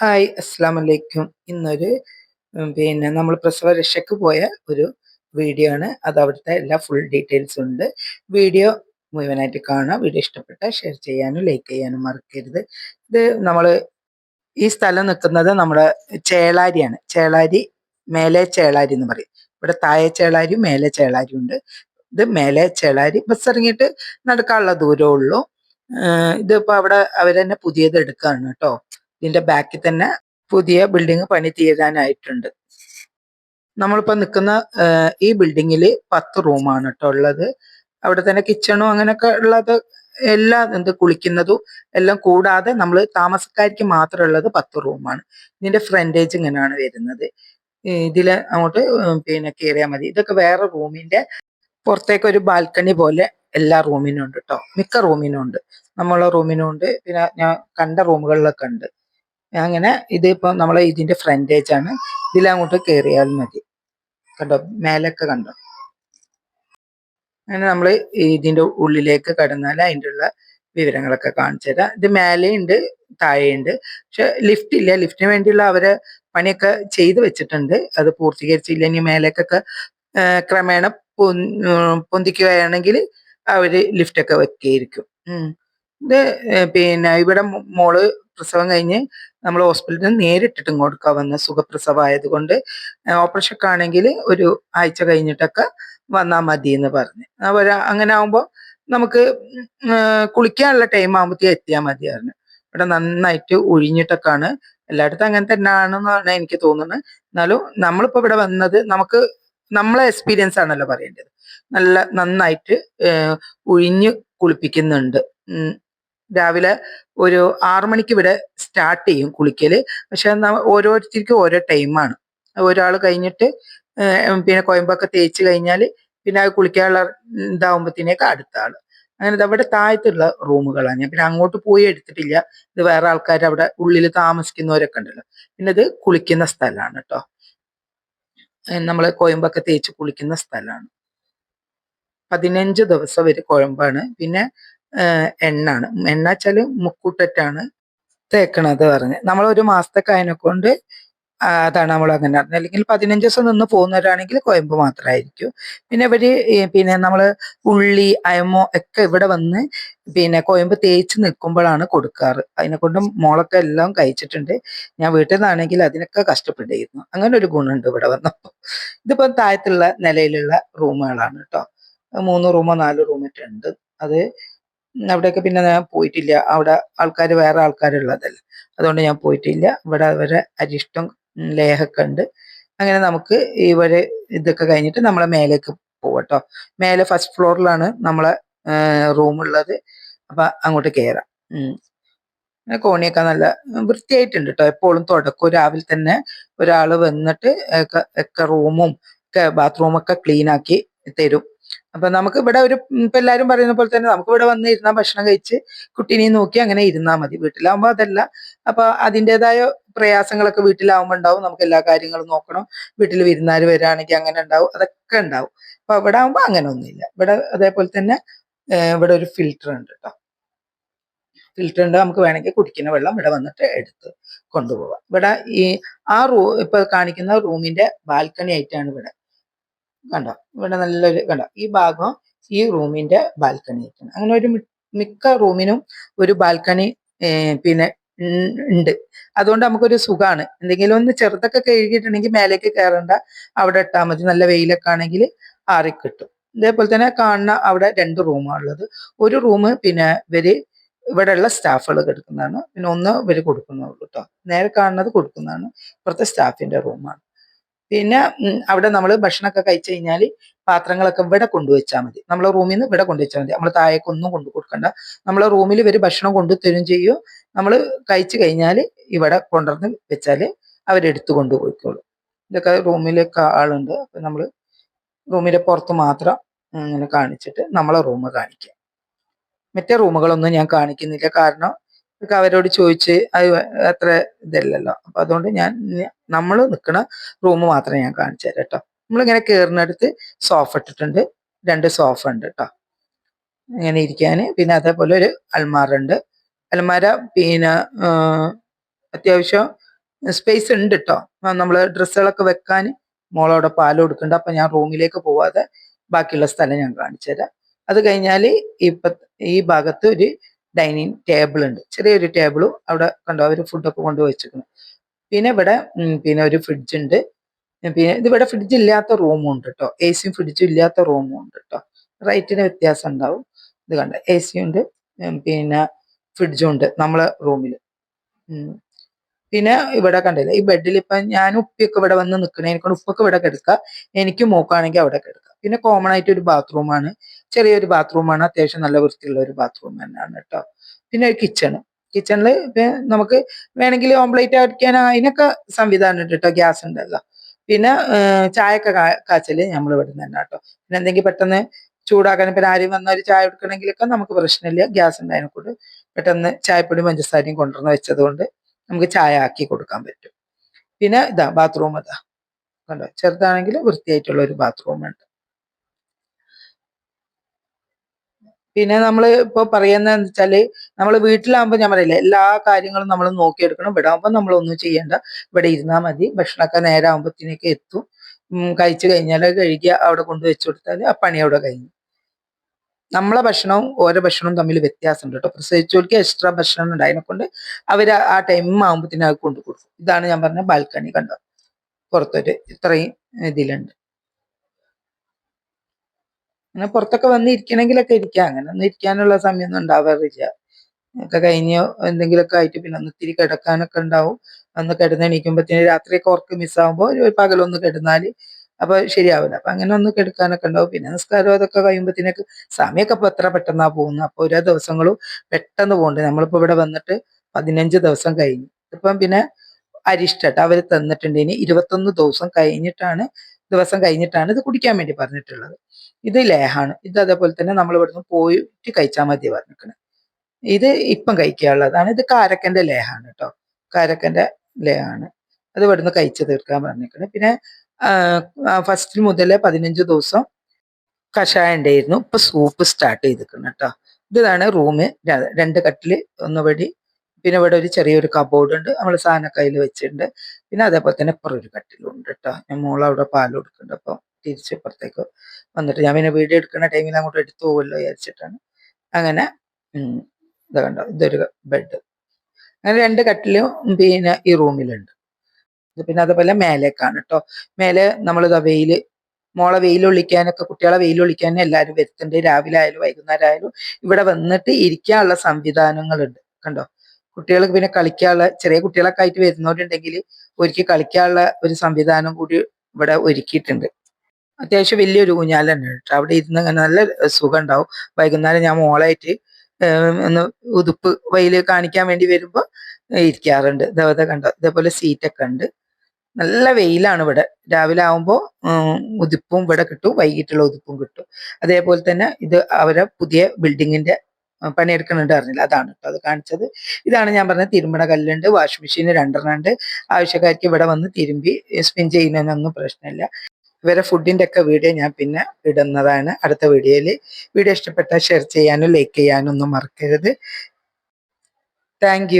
Hi അസ്സാം വലൈക്കും ഇന്നൊരു പിന്നെ നമ്മൾ പ്രസവ രക്ഷയ്ക്ക് പോയ ഒരു വീഡിയോ ആണ്. അത് അവിടുത്തെ എല്ലാ ഫുൾ ഡീറ്റെയിൽസും ഉണ്ട്. വീഡിയോ മുഴുവനായിട്ട് കാണാം. വീഡിയോ ഇഷ്ടപ്പെട്ട ഷെയർ ചെയ്യാനും ലൈക്ക് ചെയ്യാനും മറക്കരുത്. ഇത് നമ്മൾ ഈ സ്ഥലം നിൽക്കുന്നത് നമ്മുടെ ചേളാരിയാണ്. ചേളാരി മേലെ ചേളാരി എന്ന് പറയും. ഇവിടെ താഴെ ചേളാരി മേലെ ചേളാരി ഉണ്ട്. ഇത് മേലെ ചേളാരി. ബസ് ഇറങ്ങിയിട്ട് നടക്കാനുള്ള ദൂരമുള്ളൂ ഏഹ് ഇതിപ്പോ അവിടെ അവരെന്നെ പുതിയത് എടുക്കുകയാണ് കേട്ടോ. ഇതിന്റെ ബാക്കിൽ തന്നെ പുതിയ ബിൽഡിംഗ് പണി തീരാനായിട്ടുണ്ട്. നമ്മളിപ്പോ നിൽക്കുന്ന ഈ ബിൽഡിങ്ങിൽ പത്ത് റൂമാണ് കേട്ടോ ഉള്ളത്. അവിടെ തന്നെ കിച്ചണും അങ്ങനെയൊക്കെ ഉള്ളത് എല്ലാം എന്ത് കുളിക്കുന്നതും എല്ലാം കൂടാതെ നമ്മൾ താമസക്കാർക്ക് മാത്രം ഉള്ളത് പത്ത് റൂമാണ് ഇതിന്റെ ഫ്രണ്ടേജ് ഇങ്ങനെയാണ് വരുന്നത്. ഇതിൽ അങ്ങോട്ട് പിന്നെ കയറിയാൽ മതി. ഇതൊക്കെ വേറെ റൂമിന്റെ പുറത്തേക്ക് ഒരു ബാൽക്കണി പോലെ എല്ലാ റൂമിനും ഉണ്ട് കേട്ടോ മിക്ക റൂമിനും ഉണ്ട്. നമ്മളെ റൂമിനും ഉണ്ട്. പിന്നെ ഞാൻ കണ്ട റൂമുകളിലൊക്കെ ഉണ്ട്. അങ്ങനെ ഇതിപ്പോ നമ്മളെ ഇതിന്റെ ഫ്രണ്ടേജ് ആണ്. ഇതിലങ്ങോട്ട് കയറിയാൽ മതി. കണ്ടോ? മേലൊക്കെ കണ്ടോ? അങ്ങനെ നമ്മൾ ഇതിന്റെ ഉള്ളിലേക്ക് കടന്നാൽ അതിന്റെ ഉള്ള വിവരങ്ങളൊക്കെ കാണിച്ചു തരാം. ഇത് മേലെയുണ്ട് താഴെയുണ്ട്. പക്ഷെ ലിഫ്റ്റ് ഇല്ല. ലിഫ്റ്റിന് വേണ്ടിയുള്ള അവരെ പണിയൊക്കെ ചെയ്ത് വെച്ചിട്ടുണ്ട്. അത് പൂർത്തീകരിച്ചില്ല. ഇനി മേലേക്കൊക്കെ ക്രമേണ പൊന്തിക്കുകയാണെങ്കിൽ അവർ ലിഫ്റ്റൊക്കെ വെക്കുകയായിരിക്കും ഉം. ഇത് പിന്നെ ഇവിടെ മോൾ പ്രസവം കഴിഞ്ഞ് നമ്മൾ ഹോസ്പിറ്റലിൽ നേരിട്ടിട്ട് കൊടുക്കാൻ വന്ന സുഖപ്രസവമായതുകൊണ്ട് ഓപ്പറേഷൻ ആണെങ്കിൽ ഒരു ആഴ്ച കഴിഞ്ഞിട്ടൊക്കെ വന്നാൽ മതി എന്ന് പറഞ്ഞ്. അവർ അങ്ങനെ ആകുമ്പോൾ നമുക്ക് കുളിക്കാനുള്ള ടൈം ആകുമ്പോഴത്തേക്ക് എത്തിയാൽ മതിയായിരുന്നു ഇവിടെ നന്നായിട്ട് ഒഴിഞ്ഞിട്ടൊക്കെയാണ് എല്ലായിടത്തും അങ്ങനെ തന്നെ ആണെന്നാണ് എനിക്ക് തോന്നുന്നത്. എന്നാലും നമ്മളിപ്പോൾ ഇവിടെ വന്നത് നമുക്ക് നമ്മളെ എക്സ്പീരിയൻസ് ആണല്ലോ പറയേണ്ടത്. നല്ല നന്നായിട്ട് ഒഴിഞ്ഞ് കുളിപ്പിക്കുന്നുണ്ട്. രാവിലെ ഒരു ആറു മണിക്ക് ഇവിടെ സ്റ്റാർട്ട് ചെയ്യും കുളിക്കൽ. പക്ഷെ ഓരോരുത്തർക്കും ഓരോ ടൈമാണ് ഒരാൾ കഴിഞ്ഞിട്ട് പിന്നെ കോയമ്പൊക്കെ തേച്ച് കഴിഞ്ഞാൽ പിന്നെ അത് കുളിക്കാനുള്ള ഇതാവുമ്പോഴത്തേക്ക് അടുത്ത ആൾ. അങ്ങനെ അവിടെ താഴത്തുള്ള റൂമുകളാണ്. ഞാൻ പിന്നെ അങ്ങോട്ട് പോയി എടുത്തിട്ടില്ല. ഇത് വേറെ ആൾക്കാർ അവിടെ ഉള്ളിൽ താമസിക്കുന്നവരൊക്കെ ഉണ്ടല്ലോ. പിന്നെ ഇത് കുളിക്കുന്ന സ്ഥലമാണ് കേട്ടോ. നമ്മൾ കോയമ്പൊക്കെ തേച്ച് കുളിക്കുന്ന സ്ഥലമാണ്. പതിനഞ്ച് ദിവസം വരെ കുഴമ്പാണ് പിന്നെ എണ്ണാണ്. എണ്ണ വെച്ചാൽ മുക്കൂട്ടറ്റാണ് തേക്കണത് പറഞ്ഞ്. നമ്മൾ ഒരു മാസത്തേക്ക് അതിനെ കൊണ്ട് അതാണ് നമ്മൾ അങ്ങനെ പറഞ്ഞത് അല്ലെങ്കിൽ പതിനഞ്ച് ദിവസം നിന്ന് പോകുന്നവരാണെങ്കിൽ കോയമ്പ് മാത്രമായിരിക്കും പിന്നെ ഇവർ പിന്നെ നമ്മൾ ഉള്ളി അയമോ ഒക്കെ ഇവിടെ വന്ന് പിന്നെ കോയമ്പ് തേച്ച് നിൽക്കുമ്പോഴാണ് കൊടുക്കാറ്. അതിനെ കൊണ്ട് മോളൊക്കെ എല്ലാം കഴിച്ചിട്ടുണ്ട്. ഞാൻ വീട്ടിൽ നിന്നാണെങ്കിൽ അതിനൊക്കെ കഷ്ടപ്പെട്ടിരുന്നു. അങ്ങനെ ഒരു ഗുണമുണ്ട് ഇവിടെ വന്നപ്പോൾ ഇതിപ്പോ താഴത്തുള്ള നിലയിലുള്ള റൂമുകളാണ് കേട്ടോ. മൂന്ന് റൂമോ നാല് റൂമൊക്കെ ഉണ്ട്. അത് അവിടെയൊക്കെ പിന്നെ ഞാൻ പോയിട്ടില്ല. അവിടെ ആൾക്കാർ വേറെ ആൾക്കാരുള്ളതല്ല. അതുകൊണ്ട് ഞാൻ പോയിട്ടില്ല. ഇവിടെ അവരെ അരിഷ്ടം ലേഹൊക്കെ ഉണ്ട്. അങ്ങനെ നമുക്ക് ഇവരെ ഇതൊക്കെ കഴിഞ്ഞിട്ട് നമ്മളെ മേലേക്ക് പോവട്ടോ. മേലെ ഫസ്റ്റ് ഫ്ലോറിലാണ് നമ്മളെ റൂമുള്ളത്. അപ്പൊ അങ്ങോട്ട് കയറാം കോണിയൊക്കെ നല്ല വൃത്തിയായിട്ടുണ്ട് കേട്ടോ എപ്പോഴും തുടക്കം. രാവിലെ തന്നെ ഒരാൾ വന്നിട്ട് ഒക്കെ റൂമും ഒക്കെ ബാത്റൂമൊക്കെ ക്ലീൻ ആക്കി തരും. അപ്പൊ നമുക്ക് ഇവിടെ ഒരു ഇപ്പൊ എല്ലാരും പറയുന്ന പോലെ തന്നെ നമുക്ക് ഇവിടെ വന്ന് ഇരുന്നാൽ ഭക്ഷണം കഴിച്ച് കുട്ടീനെയും നോക്കി അങ്ങനെ ഇരുന്നാൽ മതി. വീട്ടിലാവുമ്പോ അതല്ല. അപ്പൊ അതിന്റെതായ പ്രയാസങ്ങളൊക്കെ വീട്ടിലാവുമ്പോ ഉണ്ടാവും. നമുക്ക് എല്ലാ കാര്യങ്ങളും നോക്കണം. വീട്ടിൽ വിരുന്നാൽ വരികയാണെങ്കിൽ അങ്ങനെ ഉണ്ടാവും. അതൊക്കെ ഉണ്ടാവും. അപ്പൊ ഇവിടെ ആവുമ്പോ അങ്ങനെ ഒന്നുമില്ല. ഇവിടെ അതേപോലെ തന്നെ ഇവിടെ ഒരു ഫിൽറ്റർ ഉണ്ട് കേട്ടോ ഫിൽറ്റർ ഉണ്ട്. നമുക്ക് വേണമെങ്കിൽ കുടിക്കുന്ന വെള്ളം ഇവിടെ വന്നിട്ട് എടുത്ത് കൊണ്ടുപോകാം ഇവിടെ ഈ ആ റൂ ഇപ്പൊ കാണിക്കുന്ന റൂമിന്റെ ബാൽക്കണി ആയിട്ടാണ് ഇവിടെ കണ്ടോ? ഇവിടെ നല്ലൊരു കണ്ടോ? ഈ ഭാഗം ഈ റൂമിന്റെ ബാൽക്കണി ആയിട്ടാണ്. അങ്ങനെ ഒരു മിക്ക റൂമിനും ഒരു ബാൽക്കണി പിന്നെ ഉണ്ട്. അതുകൊണ്ട് നമുക്കൊരു സുഖമാണ് എന്തെങ്കിലും ഒന്ന് ചെറുതൊക്കെ കഴുകിയിട്ടുണ്ടെങ്കിൽ മേലേക്ക് കയറണ്ട. അവിടെ ഇട്ടാൽ മതി. നല്ല വെയിലൊക്കെ ആണെങ്കിൽ ആറി കിട്ടും. ഇതേപോലെ തന്നെ കാണുന്ന അവിടെ രണ്ട് റൂമാണുള്ളത് ഒരു റൂം പിന്നെ ഇവർ ഇവിടെയുള്ള സ്റ്റാഫുകൾ എടുക്കുന്നതാണ്. പിന്നെ ഒന്ന് ഇവർ കൊടുക്കുന്നുള്ളൂ കേട്ടോ. നേരെ കാണുന്നത് കൊടുക്കുന്നതാണ്. ഇപ്പുറത്തെ സ്റ്റാഫിന്റെ റൂമാണ്. പിന്നെ അവിടെ നമ്മൾ ഭക്ഷണമൊക്കെ കഴിച്ചു കഴിഞ്ഞാൽ പാത്രങ്ങളൊക്കെ ഇവിടെ കൊണ്ടുവച്ചാൽ മതി. നമ്മളെ റൂമിൽ നിന്ന് ഇവിടെ കൊണ്ടുവച്ചാൽ മതി. നമ്മൾ താഴേക്ക് ഒന്നും കൊണ്ടു കൊടുക്കണ്ട. നമ്മളെ റൂമിൽ ഇവർ ഭക്ഷണം കൊണ്ടു തരും ചെയ്യും. നമ്മൾ കഴിച്ചു കഴിഞ്ഞാൽ ഇവിടെ കൊണ്ടുവന്ന് വെച്ചാൽ അവരെടുത്ത് കൊണ്ടുപോയിക്കോളും ഇതൊക്കെ റൂമിലൊക്കെ ആളുണ്ട്. അപ്പൊ നമ്മൾ റൂമിലെ പുറത്ത് മാത്രം ഇങ്ങനെ കാണിച്ചിട്ട് നമ്മളെ റൂം കാണിക്കാം. മറ്റേ റൂമുകളൊന്നും ഞാൻ കാണിക്കുന്നില്ല. കാരണം ഇതൊക്കെ അവരോട് ചോദിച്ച് അത് അത്ര ഇതല്ലല്ലോ. അപ്പൊ അതുകൊണ്ട് ഞാൻ നമ്മൾ നിൽക്കുന്ന റൂം മാത്രം ഞാൻ കാണിച്ചു തരാം കേട്ടോ നമ്മളിങ്ങനെ കയറിനടുത്ത് സോഫ ഇട്ടിട്ടുണ്ട്. രണ്ട് സോഫ ഉണ്ട് കേട്ടോ ഇങ്ങനെ ഇരിക്കാൻ പിന്നെ അതേപോലെ ഒരു അൽമാര ഉണ്ട്. അൽമാര പിന്നെ അത്യാവശ്യം സ്പേസ് ഉണ്ട് കേട്ടോ നമ്മൾ ഡ്രസ്സുകളൊക്കെ വെക്കാൻ മോളവിടെ പാൽ കൊടുക്കുന്നുണ്ട്. അപ്പം ഞാൻ റൂമിലേക്ക് പോവാതെ ബാക്കിയുള്ള സ്ഥലം ഞാൻ കാണിച്ചു തരാം. അത് കഴിഞ്ഞാൽ ഇപ്പം ഈ ഭാഗത്ത് ഒരു ഡൈനിങ് ടേബിൾ ഉണ്ട്. ചെറിയൊരു ടേബിളും അവിടെ കണ്ടോ അവർ ഫുഡൊക്കെ കൊണ്ടുപോയി വെച്ചിരിക്കുന്നു. പിന്നെ ഇവിടെ പിന്നെ ഒരു ഫ്രിഡ്ജ് ഉണ്ട്. പിന്നെ ഇതിവിടെ ഫ്രിഡ്ജ് ഇല്ലാത്ത റൂമും ഉണ്ട് കേട്ടോ എ സിയും ഫ്രിഡ്ജും ഇല്ലാത്ത റൂമും ഉണ്ട് കേട്ടോ റേറ്റിന് വ്യത്യാസം ഉണ്ടാവും. ഇത് കണ്ട എ സി ഉണ്ട് പിന്നെ ഫ്രിഡ്ജും ഉണ്ട് നമ്മളെ റൂമിൽ പിന്നെ ഇവിടെ കണ്ടില്ല ഈ ബെഡിൽ ഇപ്പൊ ഞാൻ ഉപ്പിയൊക്കെ ഇവിടെ വന്ന് നിൽക്കണേ എനിക്കൊണ്ട് ഉപ്പൊക്കെ ഇവിടെ കിടക്കുക എനിക്ക് മൂക്കാണെങ്കിൽ അവിടെ കിടക്കുക പിന്നെ കോമൺ ആയിട്ട് ഒരു ബാത്റൂമാണ് ചെറിയൊരു ബാത്റൂമാണ് അത്യാവശ്യം നല്ല വൃത്തിയുള്ള ഒരു ബാത്റൂം തന്നെയാണ് കേട്ടോ. പിന്നെ ഒരു കിച്ചണ് കിച്ചണിൽ നമുക്ക് വേണമെങ്കിൽ ഓംപ്ലേറ്റ് അടിക്കാൻ അതിനൊക്കെ സംവിധാനം ഉണ്ട് കേട്ടോ. ഗ്യാസ് ഉണ്ടല്ലോ. പിന്നെ ചായയൊക്കെ കാച്ചൽ നമ്മൾ ഇവിടെ നിന്ന് തന്നെ കേട്ടോ. പിന്നെ എന്തെങ്കിലും പെട്ടെന്ന് ചൂടാക്കാൻ പിന്നെ ആരും വന്ന ഒരു ചായ എടുക്കണമെങ്കിലൊക്കെ നമുക്ക് പ്രശ്നമില്ല. ഗ്യാസ് ഉണ്ടായതിനെ കൂടെ. പെട്ടെന്ന് ചായപ്പൊടി പഞ്ചസാരയും കൊണ്ടുവന്ന് വെച്ചത് കൊണ്ട് നമുക്ക് ചായ ആക്കി കൊടുക്കാൻ പറ്റും. പിന്നെ ഇതാ ബാത്റൂം ഇതാ. കണ്ടോ? ചെറുതാണെങ്കിൽ വൃത്തിയായിട്ടുള്ള ഒരു ബാത്റൂം ഉണ്ട്. പിന്നെ നമ്മൾ ഇപ്പൊ പറയുന്നതെന്ന് വെച്ചാൽ നമ്മൾ വീട്ടിലാകുമ്പോൾ ഞാൻ പറയില്ല എല്ലാ കാര്യങ്ങളും നമ്മൾ നോക്കിയെടുക്കണം. ഇവിടെ ആകുമ്പോൾ നമ്മളൊന്നും ചെയ്യണ്ട. ഇവിടെ ഇരുന്നാൽ മതി. ഭക്ഷണമൊക്കെ നേരെ ആകുമ്പോഴത്തേക്ക് എത്തും കഴിച്ചു കഴിഞ്ഞാൽ കഴുകി അവിടെ കൊണ്ട് വെച്ചു കൊടുത്താൽ ആ പണി അവിടെ കഴിഞ്ഞു. നമ്മളെ ഭക്ഷണവും ഓരോ ഭക്ഷണവും തമ്മിൽ വ്യത്യാസമുണ്ട് കേട്ടോ. പ്രസവിച്ചവർക്ക് എക്സ്ട്രാ ഭക്ഷണം ഉണ്ട് അതിനെക്കൊണ്ട് അവർ ആ ടൈം ആകുമ്പോഴത്തേനും അത് കൊണ്ടു കൊടുക്കും. ഇതാണ് ഞാൻ പറഞ്ഞ ബാൽക്കണി കണ്ടത് പുറത്തൊരു ഇത്രയും ഇതിലുണ്ട്. അങ്ങനെ പുറത്തൊക്കെ വന്ന് ഇരിക്കണമെങ്കിലൊക്കെ ഇരിക്കാം. അങ്ങനെ ഒന്നും ഇരിക്കാനുള്ള സമയമൊന്നും ഉണ്ടാവാറില്ല. ഒക്കെ കഴിഞ്ഞ് എന്തെങ്കിലുമൊക്കെ ആയിട്ട് പിന്നെ ഒന്ന് ഇത്തിരി കിടക്കാനൊക്കെ ഉണ്ടാവും. അന്ന് കിടന്ന് എണീക്കുമ്പോഴത്തേന് രാത്രിയൊക്കെ ഉറക്കം മിസ്സാകുമ്പോൾ ഒരു പകലൊന്ന് കിടന്നാൽ അപ്പൊ ശരിയാവില്ല. അപ്പൊ അങ്ങനെ ഒന്ന് കിടക്കാനൊക്കെ ഉണ്ടാവും. പിന്നെ നിസ്കാരം അതൊക്കെ കഴിയുമ്പോഴത്തേനൊക്കെ സമയമൊക്കെ ഇപ്പൊ എത്ര പെട്ടെന്നാ പോകുന്നത്. അപ്പൊ ഓരോ ദിവസങ്ങളും പെട്ടെന്ന് പോകുന്നുണ്ട് നമ്മളിപ്പോ ഇവിടെ വന്നിട്ട് പതിനഞ്ച് ദിവസം കഴിഞ്ഞു. ഇപ്പം പിന്നെ അരിഷ്ടട്ട്. അവർ തന്നിട്ടുണ്ട്. ഇനി ഇരുപത്തൊന്ന് ദിവസം കഴിഞ്ഞിട്ടാണ് ദിവസം കഴിഞ്ഞിട്ടാണ് ഇത് കുടിക്കാൻ വേണ്ടി പറഞ്ഞിട്ടുള്ളത്. ഇത് ലേഹാണ് ഇത് അതേപോലെ തന്നെ നമ്മൾ ഇവിടുന്ന് പോയിട്ട് കഴിച്ചാൽ മതി പറഞ്ഞിരിക്കുന്നത് ഇത് ഇപ്പം കഴിക്കാനുള്ളതാണ് ഇത് കാരക്കന്റെ ലേഹാണ് കേട്ടോ. കാരക്കന്റെ ലേഹാണ് അത് ഇവിടുന്ന് കഴിച്ചു തീർക്കാൻ പറഞ്ഞിരിക്കുന്നത് പിന്നെ ഫസ്റ്റിൽ മുതൽ പതിനഞ്ച് ദിവസം കഷായം ഉണ്ടായിരുന്നു. ഇപ്പൊ സൂപ്പ് സ്റ്റാർട്ട് ചെയ്തിരിക്കുന്നു കേട്ടോ. ഇതാണ് റൂമ് രണ്ട് കട്ടിൽ ഒന്നുപടി. പിന്നെ ഇവിടെ ഒരു ചെറിയൊരു കബോർഡ് ഉണ്ട്. നമ്മൾ സാധനക്കയ്യിൽ വെച്ചിട്ടുണ്ട്. പിന്നെ അതേപോലെ തന്നെ ഇപ്പുറം ഒരു കട്ടിലുണ്ട് കേട്ടോ ഞാൻ മോൾ അവിടെ പാൽ കൊടുക്കുന്നുണ്ട്. അപ്പോൾ തിരിച്ച് ഇപ്പുറത്തേക്ക് വന്നിട്ട് ഞാൻ പിന്നെ വീഡിയോ എടുക്കുന്ന ടൈമിൽ അങ്ങോട്ട് എടുത്തു പോകുമല്ലോ വിചാരിച്ചിട്ടാണ്. അങ്ങനെ ഇത് കണ്ടോ? ഇതൊരു ബെഡ് അങ്ങനെ രണ്ട് കട്ടിലും പിന്നെ ഈ റൂമിലുണ്ട്. പിന്നെ അതേപോലെ മേലേക്കാണ് കേട്ടോ മേലെ നമ്മളിതാ വെയിൽ മോളെ വെയിൽ ഒളിക്കാനൊക്കെ കുട്ടികളെ വെയിൽ ഒളിക്കാനും എല്ലാവരും വരുത്തുന്നുണ്ട് രാവിലെ ആയാലും വൈകുന്നേരം ആയാലും ഇവിടെ വന്നിട്ട് ഇരിക്കാനുള്ള സംവിധാനങ്ങളുണ്ട്. കണ്ടോ? കുട്ടികൾക്ക് പിന്നെ കളിക്കാനുള്ള ചെറിയ കുട്ടികളൊക്കെ ആയിട്ട് വരുന്നവരുണ്ടെങ്കിൽ ഒരുക്കി കളിക്കാനുള്ള ഒരു സംവിധാനം കൂടി ഇവിടെ ഒരുക്കിയിട്ടുണ്ട്. അത്യാവശ്യം വലിയൊരു ഊഞ്ഞാലുണ്ട് കേട്ടോ. അവിടെ ഇരുന്ന് അങ്ങനെ നല്ല സുഖം ഉണ്ടാവും. വൈകുന്നേരം ഞാൻ മോളായിട്ട് ഒന്ന് ഉതുപ്പ് വെയിൽ കാണിക്കാൻ വേണ്ടി വരുമ്പോൾ ഇരിക്കാറുണ്ട്. ഇതേപോലെ കണ്ടോ? ഇതേപോലെ സീറ്റൊക്കെ ഉണ്ട്. നല്ല വെയിലാണ് ഇവിടെ. രാവിലെ ആവുമ്പോൾ ഉതുപ്പും ഇവിടെ കിട്ടും. വൈകിട്ടുള്ള ഉതുപ്പും കിട്ടും. അതേപോലെ തന്നെ ഇത് അവരെ പുതിയ ബിൽഡിങ്ങിന്റെ പണിയെടുക്കുന്നുണ്ട് അറിഞ്ഞില്ല. അതാണ് കേട്ടോ അത് കാണിച്ചത്. ഇതാണ് ഞാൻ പറഞ്ഞ തിരുമ്പണ കല്ലുണ്ട് വാഷിംഗ് മെഷീൻ രണ്ടെണ്ണം ഉണ്ട്. ആവശ്യക്കാർക്ക് ഇവിടെ വന്ന് തിരുമ്പി സ്പിൻ ചെയ്യുന്നതിനൊന്നും പ്രശ്നമില്ല. ഇവരെ ഫുഡിന്റെ ഒക്കെ വീഡിയോ ഞാൻ പിന്നെ ഇടുന്നതാണ് അടുത്ത വീഡിയോയിൽ വീഡിയോ ഇഷ്ടപ്പെട്ടാൽ ഷെയർ ചെയ്യാനും ലൈക്ക് ചെയ്യാനും ഒന്നും മറക്കരുത് താങ്ക്